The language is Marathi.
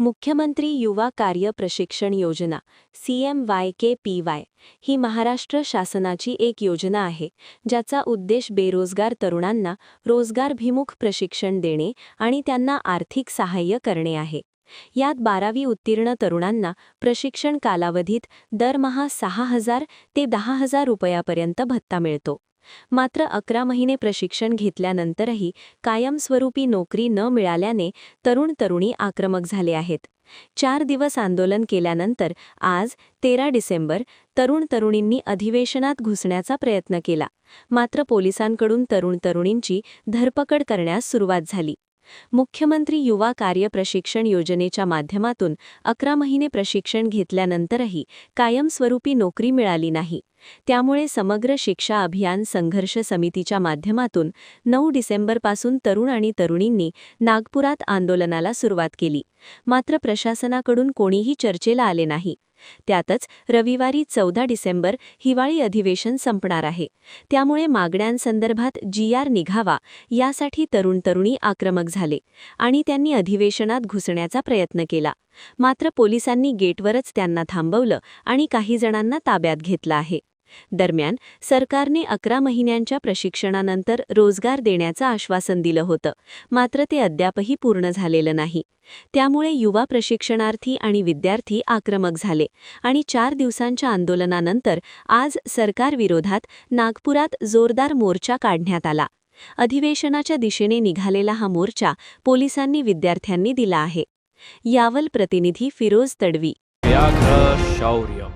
मुख्यमंत्री युवा कार्य प्रशिक्षण योजना C M Y K P Y ही महाराष्ट्र शासनाची एक योजना आहे ज्याचा उद्देश बेरोजगार तरुणांना रोजगारभिमुख प्रशिक्षण देणे आणि त्यांना आर्थिक सहाय्य करणे आहे. यात बारावी उत्तीर्ण तरुणांना प्रशिक्षण कालावधीत दरमहा सहा हजार ते दहा हजार रुपयापर्यंत भत्ता मिळतो. मात्र अकरा महिने प्रशिक्षण घेतल्यानंतरही कायमस्वरूपी नोकरी न मिळाल्याने तरुण तरुणी आक्रमक झाले आहेत. चार दिवस आंदोलन केल्यानंतर आज तेरा डिसेंबर तरुण तरुणींनी अधिवेशनात घुसण्याचा प्रयत्न केला. मात्र पोलिसांकडून तरुण तरुणींची धरपकड करण्यास सुरुवात झाली. मुख्यमंत्री युवा कार्य प्रशिक्षण योजनेच्या माध्यमातून अकरा महिने प्रशिक्षण घेतल्यानंतरही कायमस्वरूपी नोकरी मिळाली नाही. त्यामुळे समग्र शिक्षा अभियान संघर्ष समितीच्या माध्यमातून नऊ डिसेंबरपासून तरुण आणि तरुणींनी नागपुरात आंदोलनाला सुरुवात केली. मात्र प्रशासनाकडून कोणीही चर्चेला आले नाही. त्यातच रविवारी चौदा डिसेंबर हिवाळी अधिवेशन संपणार आहे. त्यामुळे मागण्यांसंदर्भात जी आर निघावा यासाठी तरुण तरुणी आक्रमक झाले आणि त्यांनी अधिवेशनात घुसण्याचा प्रयत्न केला. मात्र पोलिसांनी गेटवरच त्यांना थांबवलं आणि काही जणांना ताब्यात घेतलं आहे. दरम्यान सरकारने अकरा महिन्यांच्या प्रशिक्षणानंतर रोजगार देण्याचं आश्वासन दिलं होतं. मात्र ते अद्यापही पूर्ण झालेलं नाही. त्यामुळे युवा प्रशिक्षणार्थी आणि विद्यार्थी आक्रमक झाले आणि चार दिवसांच्या आंदोलनानंतर आज सरकारविरोधात नागपुरात जोरदार मोर्चा काढण्यात आला. अधिवेशनाच्या दिशेने निघालेला हा मोर्चा पोलिसांनी विद्यार्थ्यांनी दिला आहे. यावल प्रतिनिधी फिरोज तडवी.